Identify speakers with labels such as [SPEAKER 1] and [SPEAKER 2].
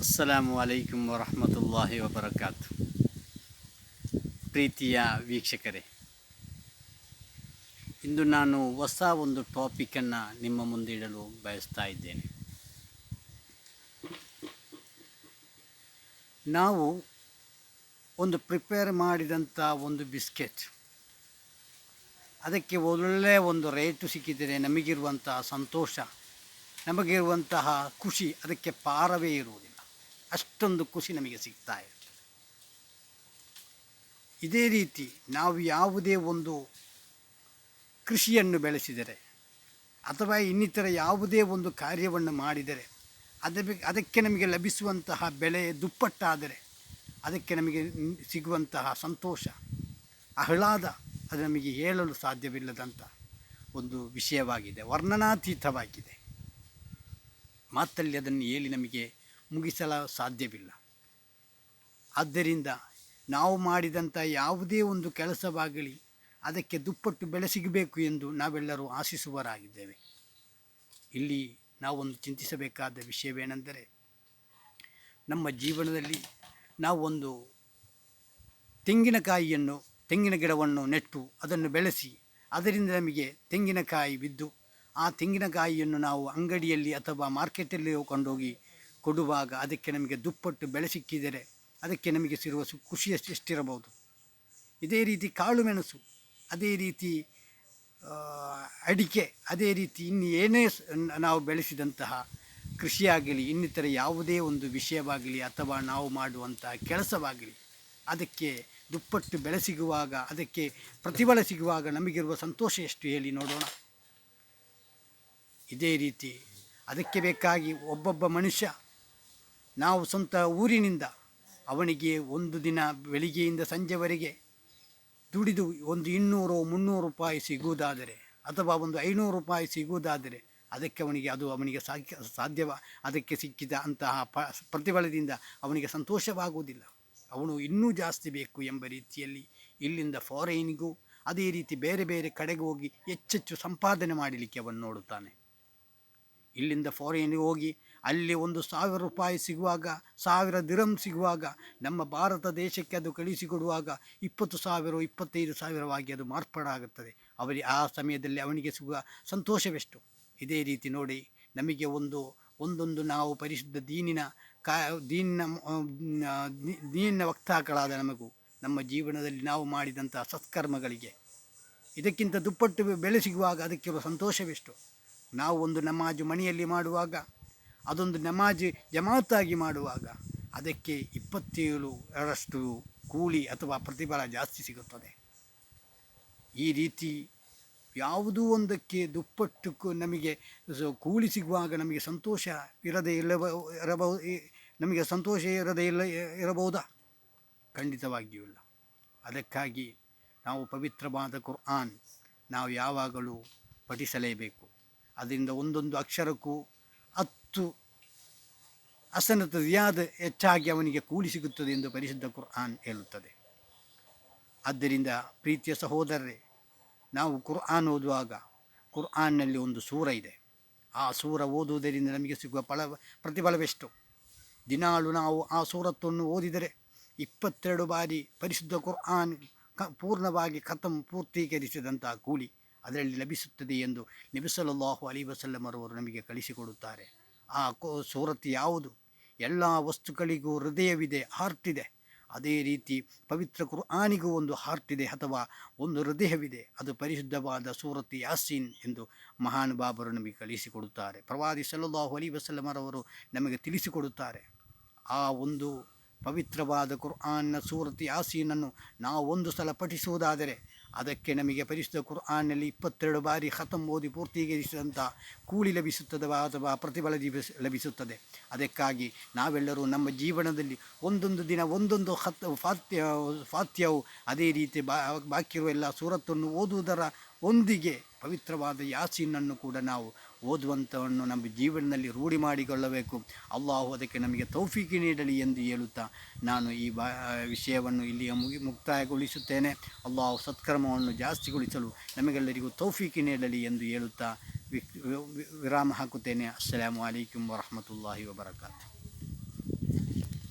[SPEAKER 1] ಅಸ್ಸಲಾಮು ಅಲೈಕುಮ್ ವರಹಮತುಲ್ಲಾಹಿ ವಬರಕಾತು ಪ್ರೀತಿಯ ವೀಕ್ಷಕರೇ, ಇಂದು ನಾನು ಹೊಸ ಒಂದು ಟಾಪಿಕನ್ನು ನಿಮ್ಮ ಮುಂದೆ ಇಡಲು ಬಯಸ್ತಾ ಇದ್ದೇನೆ. ನಾವು ಒಂದು ಪ್ರಿಪೇರ್ ಮಾಡಿದಂಥ ಒಂದು ಬಿಸ್ಕೆಟ್ ಅದಕ್ಕೆ ಒಳ್ಳೆಯ ಒಂದು ರೇಟು ಸಿಕ್ಕಿದರೆ ನಮಗಿರುವಂತಹ ಸಂತೋಷ, ನಮಗಿರುವಂತಹ ಖುಷಿ, ಅದಕ್ಕೆ ಪಾರವೇ ಇರುವುದಿಲ್ಲ ಅಷ್ಟೊಂದು ಖುಷಿ ನಮಗೆ ಸಿಗ್ತಾ ಇರ್ತದೆ ಇದೇ ರೀತಿ ನಾವು ಯಾವುದೇ ಒಂದು ಕೃಷಿಯನ್ನು ಬೆಳೆಸಿದರೆ ಅಥವಾ ಇನ್ನಿತರ ಯಾವುದೇ ಒಂದು ಕಾರ್ಯವನ್ನು ಮಾಡಿದರೆ ಅದ ಅದಕ್ಕೆ ನಮಗೆ ಲಭಿಸುವಂತಹ ಬೆಳೆ ದುಪ್ಪಟ್ಟಾದರೆ ಅದಕ್ಕೆ ನಮಗೆ ಸಿಗುವಂತಹ ಸಂತೋಷ, ಆಹ್ಲಾದ ಅದು ನಮಗೆ ಹೇಳಲು ಸಾಧ್ಯವಿಲ್ಲದಂಥ ಒಂದು ವಿಷಯವಾಗಿದೆ, ವರ್ಣನಾತೀತವಾಗಿದೆ. ಮಾತಲ್ಲಿ ಅದನ್ನು ಹೇಳಿ ನಮಗೆ ಮುಗಿಸಲು ಸಾಧ್ಯವಿಲ್ಲ. ಆದ್ದರಿಂದ ನಾವು ಮಾಡಿದಂಥ ಯಾವುದೇ ಒಂದು ಕೆಲಸವಾಗಲಿ ಅದಕ್ಕೆ ದುಪ್ಪಟ್ಟು ಬೆಲೆ ಸಿಗಬೇಕು ಎಂದು ನಾವೆಲ್ಲರೂ ಆಶಿಸುವರಾಗಿದ್ದೇವೆ ಇಲ್ಲಿ ನಾವೊಂದು ಚಿಂತಿಸಬೇಕಾದ ವಿಷಯವೇನೆಂದರೆ, ನಮ್ಮ ಜೀವನದಲ್ಲಿ ನಾವೊಂದು ತೆಂಗಿನಕಾಯಿಯನ್ನು, ತೆಂಗಿನ ಗಿಡವನ್ನು ನೆಟ್ಟು ಅದನ್ನು ಬೆಳೆಸಿ, ಅದರಿಂದ ನಮಗೆ ತೆಂಗಿನಕಾಯಿ ಬಿದ್ದು ಆ ತೆಂಗಿನಕಾಯಿಯನ್ನು ನಾವು ಅಂಗಡಿಯಲ್ಲಿ ಅಥವಾ ಮಾರ್ಕೆಟಲ್ಲಿ ಕೊಂಡೋಗಿ ಕೊಡುವಾಗ ಅದಕ್ಕೆ ನಮಗೆ ದುಪ್ಪಟ್ಟು ಬೆಳೆ ಸಿಕ್ಕಿದರೆ ಅದಕ್ಕೆ ನಮಗೆ ಸಿರುವ ಸು ಖುಷಿ ಎಷ್ಟು ಎಷ್ಟಿರಬಹುದು. ಇದೇ ರೀತಿ ಕಾಳು ಮೆಣಸು, ಅದೇ ರೀತಿ ಅಡಿಕೆ, ಅದೇ ರೀತಿ ಇನ್ನು ಏನೇ ನಾವು ಬೆಳೆಸಿದಂತಹ ಕೃಷಿಯಾಗಲಿ, ಇನ್ನಿತರ ಯಾವುದೇ ಒಂದು ವಿಷಯವಾಗಲಿ ಅಥವಾ ನಾವು ಮಾಡುವಂತಹ ಕೆಲಸವಾಗಲಿ, ಅದಕ್ಕೆ ದುಪ್ಪಟ್ಟು ಬೆಳೆ ಸಿಗುವಾಗ, ಅದಕ್ಕೆ ಪ್ರತಿಫಲ ಸಿಗುವಾಗ ನಮಗಿರುವ ಸಂತೋಷ ಎಷ್ಟು ಹೇಳಿ ನೋಡೋಣ. ಇದೇ ರೀತಿ ಅದಕ್ಕೆ ಬೇಕಾಗಿ ಒಬ್ಬೊಬ್ಬ ಮನುಷ್ಯ ನಾವು ಸ್ವಂತ ಊರಿನಿಂದ ಅವನಿಗೆ ಒಂದು ದಿನ ಬೆಳಿಗ್ಗೆಯಿಂದ ಸಂಜೆವರೆಗೆ ದುಡಿದು ಒಂದು ಇನ್ನೂರು, ಮುನ್ನೂರು ರೂಪಾಯಿ ಸಿಗುವುದಾದರೆ ಅಥವಾ ಒಂದು ಐನೂರು ರೂಪಾಯಿ ಸಿಗುವುದಾದರೆ ಅದಕ್ಕೆ ಅವನಿಗೆ ಅದು ಅವನಿಗೆ ಸಾಧ್ಯ, ಸಾಧ್ಯವ, ಅದಕ್ಕೆ ಸಿಕ್ಕಿದ ಅಂತಹ ಪ, ಪ್ರತಿಫಲದಿಂದ ಅವನಿಗೆ ಸಂತೋಷವಾಗುವುದಿಲ್ಲ. ಅವನು ಇನ್ನೂ ಜಾಸ್ತಿ ಬೇಕು ಎಂಬ ರೀತಿಯಲ್ಲಿ ಇಲ್ಲಿಂದ ಫಾರಿನಿಗೂ, ಅದೇ ರೀತಿ ಬೇರೆ ಬೇರೆ ಕಡೆಗೆ ಹೋಗಿ ಹೆಚ್ಚೆಚ್ಚು ಸಂಪಾದನೆ ಮಾಡಲಿಕ್ಕೆ ಅವನು ನೋಡುತ್ತಾನೆ. ಇಲ್ಲಿಂದ ಫಾರಿನ್ಗೆ ಹೋಗಿ ಅಲ್ಲಿ ಒಂದು ಸಾವಿರ ರೂಪಾಯಿ ಸಿಗುವಾಗ, ಸಾವಿರ ದಿರಂ ಸಿಗುವಾಗ, ನಮ್ಮ ಭಾರತ ದೇಶಕ್ಕೆ ಅದು ಕಳಿಸಿಕೊಡುವಾಗ ಇಪ್ಪತ್ತು ಸಾವಿರ, ಇಪ್ಪತ್ತೈದು ಸಾವಿರವಾಗಿ ಅದು ಮಾರ್ಪಾಡಾಗುತ್ತದೆ. ಅವರಿಗೆ ಆ ಸಮಯದಲ್ಲಿ ಅವನಿಗೆ ಸಿಗುವ ಸಂತೋಷವೆಷ್ಟು? ಇದೇ ರೀತಿ ನೋಡಿ, ನಮಗೆ ಒಂದು, ಒಂದೊಂದು ನಾವು ಪರಿಶುದ್ಧ ದೀನಿನ ಕಾ, ದೀನಿನ ದೀನಿನ ವಕ್ತಾಕಳಾದ ನಮಗೂ, ನಮ್ಮ ಜೀವನದಲ್ಲಿ ನಾವು ಮಾಡಿದಂಥ ಸತ್ಕರ್ಮಗಳಿಗೆ, ಇದಕ್ಕಿಂತ ದುಪ್ಪಟ್ಟು ಬೆಳೆ ಸಿಗುವಾಗ ಅದಕ್ಕಿರುವ ಸಂತೋಷವೆಷ್ಟು? ನಾವು ಒಂದು ನಮಾಜು ಮನೆಯಲ್ಲಿ ಮಾಡುವಾಗ ಅದೊಂದು ನಮಾಜ್ ಜಮಾತಾಗಿ ಮಾಡುವಾಗ ಅದಕ್ಕೆ ಇಪ್ಪತ್ತೇಳು ರಷ್ಟು ಕೂಲಿ ಅಥವಾ ಪ್ರತಿಫಲ ಜಾಸ್ತಿ ಸಿಗುತ್ತದೆ. ಈ ರೀತಿ ಯಾವುದೂ ಒಂದಕ್ಕೆ ದುಪ್ಪಟ್ಟು ನಮಗೆ ಕೂಲಿ ಸಿಗುವಾಗ ನಮಗೆ ಸಂತೋಷ ಇರದೇ ಇಲ್ಲವ ಇರಬಹು ನಮಗೆ ಸಂತೋಷ ಇರದೇ ಇಲ್ಲ ಇರಬಹುದಾ? ಖಂಡಿತವಾಗಿಯೂ ಇಲ್ಲ. ಅದಕ್ಕಾಗಿ ನಾವು ಪವಿತ್ರವಾದ ಕುರ್ಆನ್ ನಾವು ಯಾವಾಗಲೂ ಪಠಿಸಲೇಬೇಕು. ಅದರಿಂದ ಒಂದೊಂದು ಅಕ್ಷರಕ್ಕೂ ಹತ್ತು ಅಸನತ ರಿಯಾದ ಹೆಚ್ಚಾಗಿ ಅವನಿಗೆ ಕೂಲಿ ಸಿಗುತ್ತದೆ ಎಂದು ಪರಿಶುದ್ಧ ಕುರ್ಆನ್ ಹೇಳುತ್ತದೆ. ಆದ್ದರಿಂದ ಪ್ರೀತಿಯ ಸಹೋದರರೇ, ನಾವು ಕುರ್ಆನ್ ಓದುವಾಗ ಕುರ್ಆನ್ನಲ್ಲಿ ಒಂದು ಸೂರ ಇದೆ. ಆ ಸೂರ ಓದುವುದರಿಂದ ನಮಗೆ ಸಿಗುವ ಫಲ, ಪ್ರತಿಫಲವೆಷ್ಟು? ದಿನಾಳು ನಾವು ಆ ಸೂರತ್ತನ್ನು ಓದಿದರೆ ಇಪ್ಪತ್ತೆರಡು ಬಾರಿ ಪರಿಶುದ್ಧ ಕುರ್ಆನ್ ಕ, ಪೂರ್ಣವಾಗಿ ಕಥಂ ಪೂರ್ತೀಕರಿಸಿದಂಥ ಕೂಲಿ ಅದರಲ್ಲಿ ಲಭಿಸುತ್ತದೆ ಎಂದು ನಬಿಸಲ್ಲಾಹು ಅಲಿ ವಸಲ್ಲಮರವರು ನಮಗೆ ಕಳಿಸಿಕೊಡುತ್ತಾರೆ. ಆ ಕೋ ಸೂರತ್ ಯಾವುದು? ಎಲ್ಲ ವಸ್ತುಗಳಿಗೂ ಹೃದಯವಿದೆ ಹಾರ್ಟ್ ಇದೆ ಅದೇ ರೀತಿ ಪವಿತ್ರ ಕುರ್ಆನಿಗೂ ಒಂದು ಹಾರ್ಟ್ ಇದೆ ಅಥವಾ ಒಂದು ಹೃದಯವಿದೆ. ಅದು ಪರಿಶುದ್ಧವಾದ ಸೂರತ್ ಯಾಸೀನ್ ಎಂದು ಮಹಾನ್ ಬಾಬರು ನಮಗೆ ಕಳಿಸಿಕೊಡುತ್ತಾರೆ ಪ್ರವಾದಿ ಸಲ್ಲಲ್ಲಾಹು ಅಲಿ ವಸಲ್ಲಮರವರು ನಮಗೆ ತಿಳಿಸಿಕೊಡುತ್ತಾರೆ. ಆ ಒಂದು ಪವಿತ್ರವಾದ ಕುರ್ಆನ್ನ ಸೂರತ್ ಯಾಸೀನನ್ನು ನಾವು ಒಂದು ಸಲ ಪಠಿಸುವುದಾದರೆ ಅದಕ್ಕೆ ನಮಗೆ ಪರಿಶುದ್ಧ ಕುರ್ಆನ್ನಲ್ಲಿ ಇಪ್ಪತ್ತೆರಡು ಬಾರಿ ಖತಮ್ ಓದಿ ಪೂರ್ತೀಕರಿಸಿದಂಥ ಕೂಲಿ ಲಭಿಸುತ್ತದೆ, ಅಥವಾ ಪ್ರತಿಫಲ ಲಭಿಸ ಲಭಿಸುತ್ತದೆ. ಅದಕ್ಕಾಗಿ ನಾವೆಲ್ಲರೂ ನಮ್ಮ ಜೀವನದಲ್ಲಿ ಒಂದೊಂದು ದಿನ ಒಂದೊಂದು ಹತ್ ಫಾತ್ಯ, ಫಾತ್ಯವು ಅದೇ ರೀತಿ ಬಾ, ಬಾಕಿರುವ ಎಲ್ಲ ಸೂರತ್ತನ್ನು ಓದುವುದರ ಒಂದಿಗೆ ಪವಿತ್ರವಾದ ಯಾಸೀನನ್ನು ಕೂಡ ನಾವು ಓದುವಂಥವನ್ನು ನಮ್ಮ ಜೀವನದಲ್ಲಿ ರೂಢಿ ಮಾಡಿಕೊಳ್ಳಬೇಕು. ಅಲ್ಲಾಹು ಅದಕ್ಕೆ ನಮಗೆ ತೌಫೀಕಿ ನೀಡಲಿ ಎಂದು ಹೇಳುತ್ತಾ, ನಾನು ಈ ವಿಷಯವನ್ನು ಇಲ್ಲಿಯ ಮುಗಿ, ಮುಕ್ತಾಯಗೊಳಿಸುತ್ತೇನೆ. ಅಲ್ಲಾಹು ಸತ್ಕರ್ಮವನ್ನು ಜಾಸ್ತಿಗೊಳಿಸಲು ನಮಗೆಲ್ಲರಿಗೂ ತೌಫೀಕಿ ನೀಡಲಿ ಎಂದು ಹೇಳುತ್ತಾ ವಿರಾಮ ಹಾಕುತ್ತೇನೆ. ಅಸ್ಸಲಾಮು ಅಲೈಕುಮ್ ವರಹಮತುಲ್ಲಾಹಿ ವಬರಕಾತು.